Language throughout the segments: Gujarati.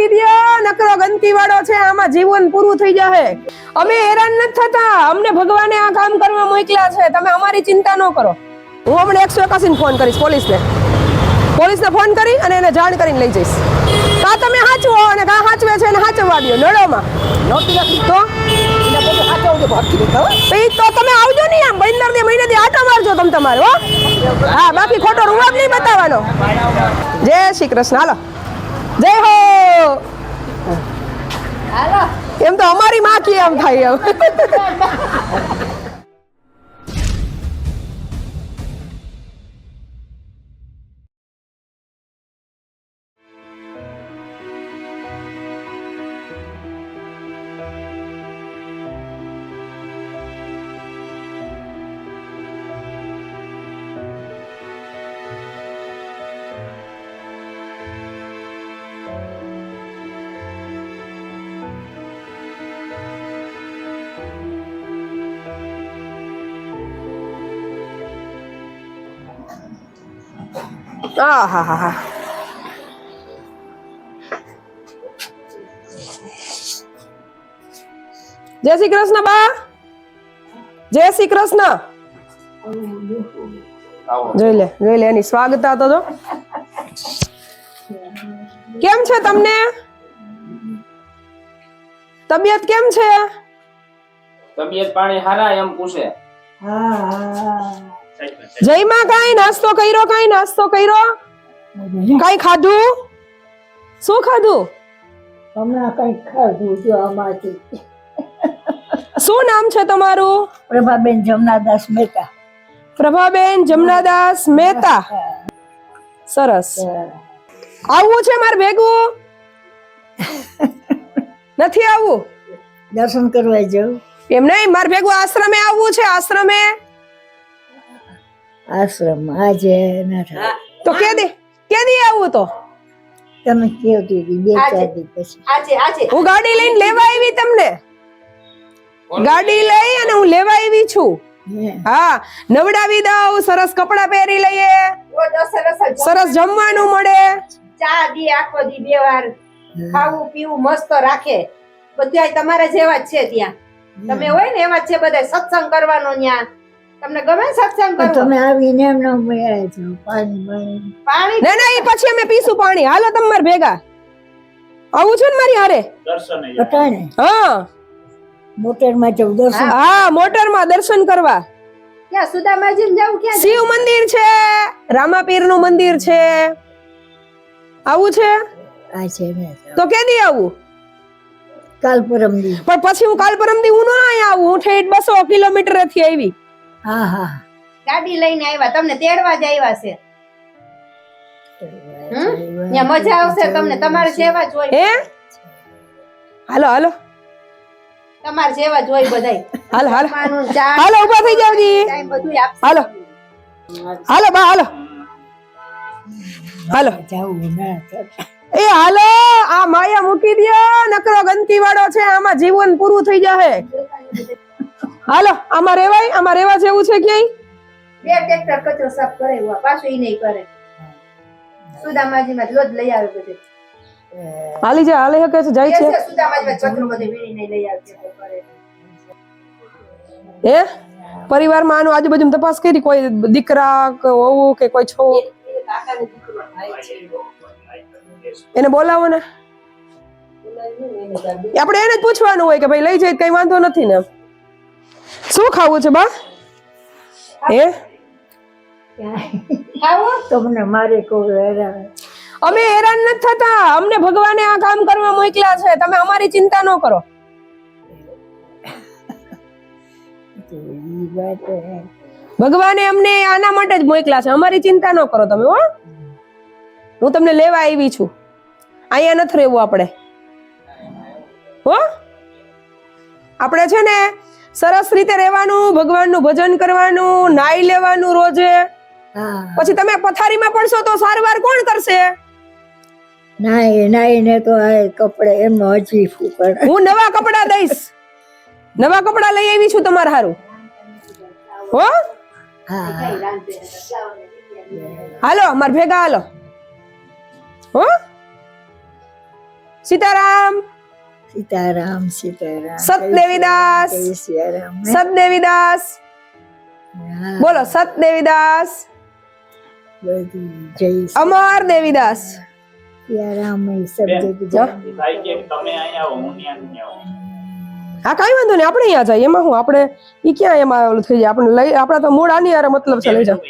મૂકી દ્યો નકરો ગંતી વાળો છે આમાં જીવન પૂરું થઈ જશે અમે હેરાન નથી થતા અમને ભગવાને આ કામ કરવા મોકલ્યા છે તમે અમારી ચિંતા ન કરો. હું હમણાં એકસો એકાસી ફોન કરીશ પોલીસને. પોલીસને ફોન કરી અને એને જાણ કરીને લઈ જઈશ. કા તમે સાચવો અને કા સાચવે છે એને સાચવવા દો નળોમાં તો? તો તમે આવજો નહીં આમ બંદર ને મહિને દી મારજો તમે તમારે હો. હા બાકી ખોટો રૂવાબ નહીં બતાવવાનો. જય શ્રી કૃષ્ણ હાલો. જય હો! એમ તો અમારી માં કે એમ થાય એમ? આ હા હા હા જય શ્રી કૃષ્ણ બા જય શ્રી કૃષ્ણ જોઈ લે જોઈ લે એની સ્વાગતા તો જો કેમ છે તમને તબિયત કેમ છે તબિયત પાણી હારા એમ પૂછે જયમાં કાંઈ નાસ્તો કર્યો કાંઈ નાસ્તો કર્યો? કાંઈ ખાધું? શું ખાધું? હમણાં કઈ ખાધું જો આમાંથી. શું નામ છે તમારું? પ્રભાબેન જમનાદાસ મહેતા. પ્રભાબેન જમનાદાસ મહેતા. સરસ. આવવું છે મારે ભેગું? નથી આવવું? દર્શન કરવા જવું એમ નહીં મારે ભેગું આશ્રમે આવવું છે આશ્રમે? આશ્રમ આજે ના થાય તો કે દે કે દે આવું તો? તમે કેવતી હતી બે ચાર દી પછી. હું ગાડી લઈને લેવા આવી તમને? ગાડી લઈ અને હું લેવા આવી છું. હા. નવડાવી દઉં સરસ કપડા પહેરી લઈએ. સરસ જમવાનું. મળે. ચા દી આખો દી બે વાર ખાવું પીવું મસ્ત રાખે. બધા તમારા જેવા જ છે ત્યાં. તમે હોય ને એવા જ છે બધા. સત્સંગ કરવાનો ત્યાં. તમને ગમે સત્સંગ પણ કરવો? તમે આવીને એમ નો મળ્યા છો. પાણી પાણી. પાણી? ના ના એ પછી અમે પીશું પાણી. હાલો તમારે ભેગા. આવું છે ને મારી હારે? પટાણે હા. મોટરમાં જવું દર્શન? હા મોટરમાં દર્શન કરવા. ક્યાં સુદામાજી ને જવું ક્યાં શિવ મંદિર છે રામાપીરનું મંદિર છે. આવું છે? આ છે તો કે દી આવું? કાલ પરમ દી પણ પછી હું કાલ પરમ દી હું ના આવું. હું ઠેઠ બસો કિલોમીટરથી આવી. હા હા. ગાડી લઈને આવ્યા તમને તેડવા જ આવ્યા છે. ત્યાં મજા આવશે તમને તમારે જેવા જ હોય. હે? હાલો હાલો. તમારે જેવા જ હોય બધાય. હાલો હાલો. હાલો ઊભા થઈ જાવ જી. ટાઈમ બધું આપશે. હાલો. હાલો બા હાલો. હાલો. જવું ના એ હાલો આ માયા મૂકી દ્યો. નકરો ગંદકી વાળો છે આમાં જીવન પૂરું થઈ જશે હાલો આમાં રેવાય? આમાં રેવા જેવું છે ક્યાંય? બે ટ્રેક્ટર કચરો સાફ કરે એવું પાછું ઈ નહીં કરે. સુદામાજી માં લોજ લઈ આવે બધે. હાલી જાય હાલે હકે છે જાય છે. સુદામાજી માં કચરો બધે વીણીને લઈ આવે છે હે? પરિવારમાં આનું આજુબાજુ તપાસ કરી કોઈ દીકરા કે વહુ કે કોઈ છો. એને બોલાવો ને. આપણે એને જ પૂછવાનું હોય કે ભાઈ લઈ જાય કઈ વાંધો નથી ને. શું ખાવું છે બા? એ? તમને મારે કોઈ હેરાન અમે હેરાન નથી થતા. અમને ભગવાને આ કામ કરવા મોકલ્યા છે. તમે અમારી ચિંતા ન કરો. ભગવાને અમને આના માટે જ મોકલ્યા છે. અમારી ચિંતા ન કરો તમે હો. હું તમને લેવા આવી છું. અહીંયા નથી રહેવું આપણે. હો? આપણે છે ને સરસ રીતે રહેવાનું ભગવાનનું ભજન કરવાનું નાઈ લેવાનું રોજે. પછી તમે પથારીમાં પડશો તો સારવાર કોણ કરશે? નાઈ નાઈને તો આ કપડે એમ હજી ફૂકણ. હું નવા કપડા દઈશ. નવા કપડા લઈ આવી છું તમારા હારું. હો. હાલો અમાર ભેગા હાલો. હો? સીતારામ. સીતારામ સીતારામ સતદેવીદાસ. સતદેવીદાસ બોલો સતદેવીદાસ અમર દેવીદાસ હા? કઈ વાંધો નહીં આપણે અહીંયા જઈએ. એમાં હું આપણે ઈ ક્યાં એમાં ઓલું થઈ જાય? આપણે લઈ આપણા તો મૂળ આની મતલબ છે. લઈ જાઓ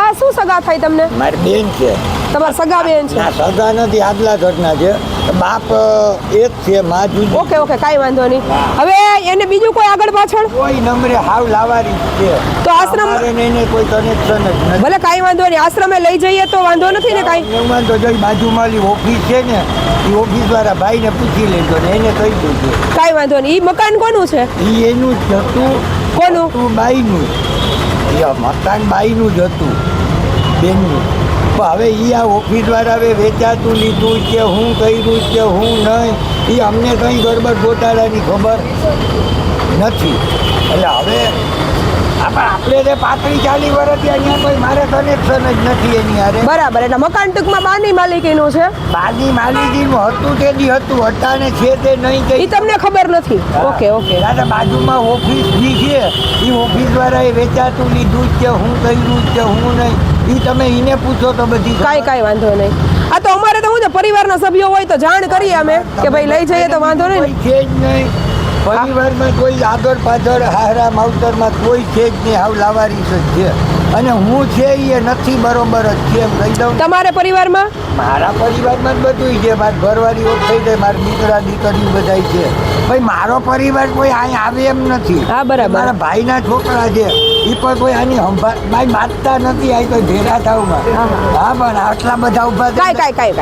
આ શું સગા થાય તમને? મારી બેન છે. તમારા સગા બેન છે? સગા નથી આદલા ઘટના છે. બાપ એક છે માં જુદી. ઓકે ઓકે કાઈ વાંધો નહીં. હવે એને બીજું કોઈ આગળ પાછળ? કોઈ નંબરે હાવ લાવારી છે. તો આશ્રમ એને એને કોઈ કનેક્શન જ નથી. ભલે કાઈ વાંધો નહીં આશ્રમે લઈ જઈએ તો વાંધો નથી ને કાઈ? એવું વાંધો જો ઈ બાજુમાં ઓલી ઓફિસ છે ને એ ઓફિસ વાળા ભાઈને પૂછી લેજો ને એને કહી દેજો. કાઈ વાંધો નહીં. એ મકાન કોનું છે? એ એનું જ હતું. કોનું? બાઈનું એ મકાન બાઈનું જ હતું. બેનનું. હવે એ આ ઓફિસ વાળા હવે વેચાતું લીધું કે હું કર્યું કે હું નહીં એ અમને કંઈ ગરબડ ગોટાળાની ખબર નથી. એટલે હવે આપણે જે પાતળી ચાલી વર્ષથી અહીંયા કોઈ મારે કનેક્શન જ નથી એની હારે. બરાબર એટલે મકાન ટૂંકમાં બાની માલિકીનું છે? બાની માલિકીનું હતું તે દી હતું અટાણે છે તે નહીં તે તમને ખબર નથી? Okay okay. દાદા બાજુમાં ઓફિસ બી છે એ ઓફિસ વાળાએ વેચાતું લીધું કે હું કર્યું કે હું નહીં. એ તમે એને પૂછો તો બધી કાંઈ કાઈ વાંધો નહીં. આ તો અમારે તો શું છે પરિવારના સભ્યો હોય તો જાણ કરીએ અમે કે ભાઈ લઈ જઈએ તો વાંધો નહીં. છે જ નહીં. પરિવારમાં કોઈ આગળ પાછળ હારા માવતરમાં કોઈ છે જ નહીં હાવ લાવારી જ. છે અને હું છે એ નથી બરોબર જ છે એમ કહી દઉં. તમારે પરિવારમાં? મારા પરિવારમાં જ બધું છે મારા ઘરવાળીઓ થઈ જાય મારા દીકરા દીકરીઓ બધાય છે. ભાઈ મારો પરિવાર કોઈ અહીં આવે એમ નથી. હા, બરાબર. મારા ભાઈના છોકરા છે એ પણ કોઈ આની ભાઈ માગતા નથી આ કોઈ ભેરા થાવમાં. હા પણ આટલા બધા ઊભા કાઈ કાઈ કાઈ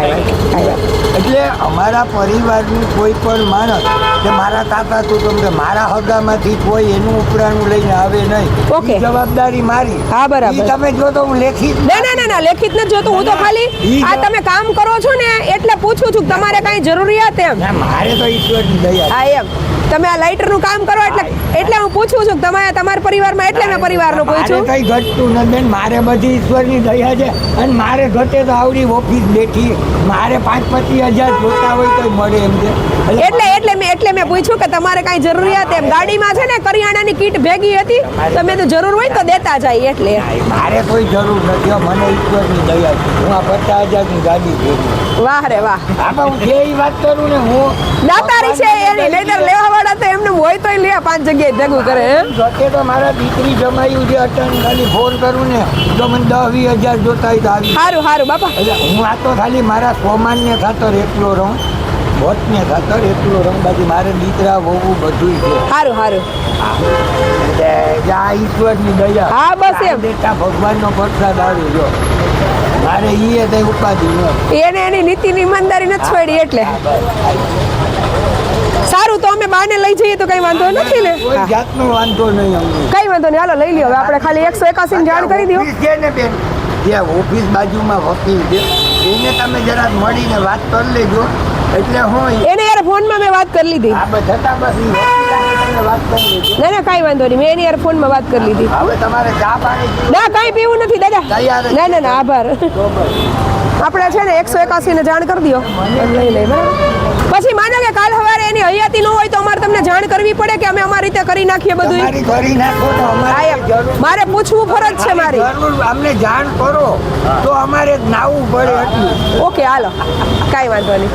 કાઈ એટલે અમારા પરિવારનું કોઈ પણ માણસ કે મારા કાકા તું તમને મારા હગામાંથી કોઈ એનું ઉપરાણું લઈને આવે નહીં. ઓકે. જવાબદારી મારી. હા, બરાબર. તમે જો તો હું લેખી ના ના ના ના લેખિત નથી જોતો હું તો ખાલી આ તમે કામ કરો છો ને એટલે પૂછું છું કે તમારે કઈ જરૂરિયાત એમ? મારે તો ઈશ્વરની દયા હા એમ. તમે આ લાઇટરનું કામ કરો એટલે એટલે હું પૂછું છું કે તમે તમારા પરિવારમાં એટલે મેં પરિવારનું પૂછ્યું કઈ ઘટતું નથી બેન. મારે બધી ઈશ્વરની દયા છે અને મારે ઘટે તો આવડી ઓફિસ બેઠી. મારે પાંચ પચીસ હજાર જોતા હોય તો મળે એમ છે. એટલે એટલે મેં એટલે મેં પૂછ્યું કે તમારે કાંઈ જરૂરિયાત એમ? ગાડીમાં છે ને કરિયાણાની કીટ ભેગી હતી તો મેં તો જરૂર હોય તો દેતા જાય એટલે. મારે કોઈ જરૂર નથી. મને ઈશ્વરની દયા છે. હું આ પચાસ હજારની ગાડી ભેગી. વાહ રે વાહ. હા પણ હું જે વાત કરું ને હું દાતારી છે એની નહીતર લેવા વાળા તો એમને હોય તો લે પાંચ જગ્યાએ ભેગું કરે જોતે તો મારા દીકરી જમાયું છે અટન ખાલી ફોન કરું ને તો મને દસ વીસ હજાર જોતા તો આવી. સારું સારું બાપા. હું આ તો ખાલી મારા સોમાન્ય ખાતર એકલો રહું. વોટને ખાતર એટલું રંગબાજી મારે દીકરા વહુ બધું છે. સારું સારું આ ઈશ્વરની દયા હા, બસ એમ. બેટા ભગવાનનો પ્રસાદ આવ્યો જો. મારે ઈ કઈ ઉપાધિ ન એને એની નીતિની ઈમાનદારી છોડી એટલે. સારું તો અમે બાને લઈ જઈએ તો કઈ વાંધો નથી ને? કોઈ જાતનો વાંધો નહીં અમને. કઈ વાંધો નહીં. હાલો લઈ લ્યો. હવે આપણે ખાલી એકસો એકાસી જાણ કરી દો. છે ને બેન? જે ઓફિસ બાજુમાં વકીલ છે. એને તમે જરાક મળીને વાત કરી લેજો. એટલે હું એને યાર ફોનમાં મેં વાત કરી લીધી. ના ના કઈ વાંધો નહીં. મેં એની યાર ફોનમાં વાત કરી લીધી. હવે તમારે ચા પાણી ના કઈ પીવું નથી દાદા. ના ના ના આભાર. આપણે છે ને એકસો એકાસી ને જાણ કરી દો લઈ લઈ બરાબર? પછી માનો કે કાલ સવારે એની હયાતી ન હોય તો અમારે તમને જાણ કરવી પડે કે અમે અમારી રીતે કરી નાખીએ બધું કરી નાખો તો અમારે મારે પૂછવું ફરજ છે મારી. અમને જાણ કરો તો અમારે નાવું પડે ઓકે હાલો. કાંઈ વાંધો નહીં.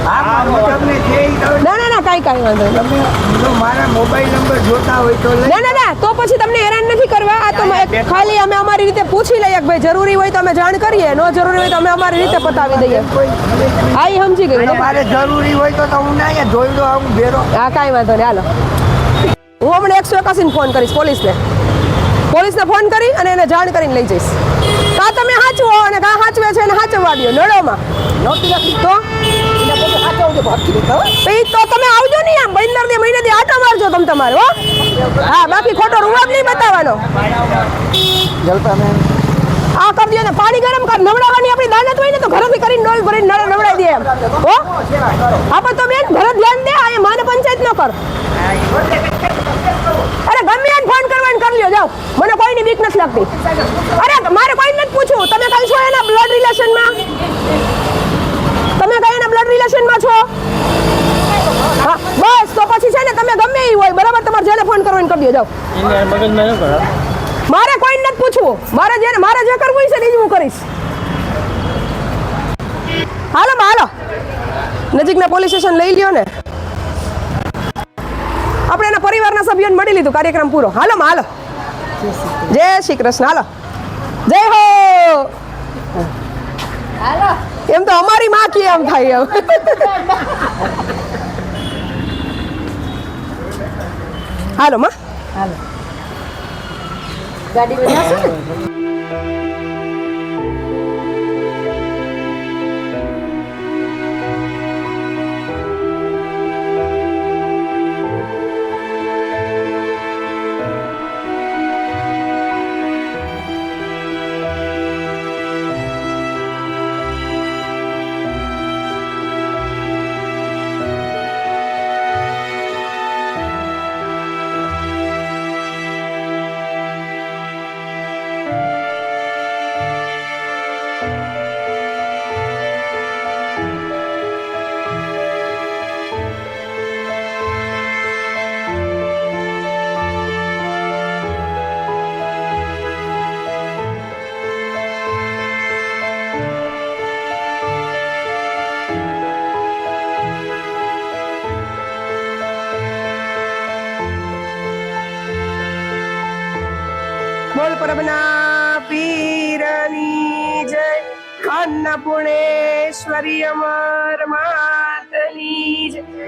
ના ના ના કાંઈ કાંઈ વાંધો નહીં. મારા મોબાઈલ નંબર જોતા હોય તો ના ના ના તો પછી તમને હેરાન નથી કરવા? આ તો ખાલી અમે અમારી રીતે પૂછી લઈએ કે ભાઈ જરૂરી હોય તો અમે જાણ કરીએ ન જરૂરી હોય તો અમે અમારી રીતે પતાવી દઈએ. હા એ સમજી ગયું મારે જરૂરી હોય તો હું ના અહીંયા જોઈ આવું ભેરો. હા કાંઈ વાંધો નહીં હાલો. હું હમણાં એકસો એકાસીને ફોન કરીશ પોલીસને. પોલીસને ફોન કરી અને એને જાણ કરીને લઈ જઈશ. કા તમે સાચવો અને કા સાચવે છે અને સાચવવા દો નળોમાં તો? ઈ તો તમે આવજો નહીં આમ બંદર દી મહિને દી આટો મારજો તમે તમારે હો. હા બાકી ખોટો રૂવાબ નહીં બતાવવાનો. આ કરી દો ને પાણી ગરમ કર નવડાવવાની આપણી દાનત ઘરેથી કરી નોલ ભરીને નળ નવડાવી દે એમ. હો? હા પણ તો બેન ઘરે ધ્યાન દે આ માને પંચાયત નો કર. અરે ગમે એમ ફોન કરવાનો કરી લ્યો જાવ મને કોઈની બીક નથી લાગતી. અરે મારે કોઈ નથી પૂછું તમે કઈ છો એના બ્લડ રિલેશનમાં તમે કઈ એના બ્લડ રિલેશનમાં છો? બસ તો પછી છે ને તમે ગમે એ હોય બરાબર? તમારે જેને ફોન કરવો કરી દો જાવ મારે કોઈ નથી પૂછવું. મારે જે મારે જે કરવું છે ને એ જ હું કરીશ. હાલો હાલો. નજીકના પોલીસ સ્ટેશન લઈ લ્યો ને. આપણે એના પરિવારના સભ્યોને મળી લીધું કાર્યક્રમ પૂરો. હાલો હાલો. જય શ્રી કૃષ્ણ હાલો. જય હો. હાલો. એમ તો અમારી માં કે એમ થાય એમ. હાલો માં. હાલો. ગાડી બનાવશો ને? પીરની જય અન્નપૂર્ણેશ્વરી અમર માતની જય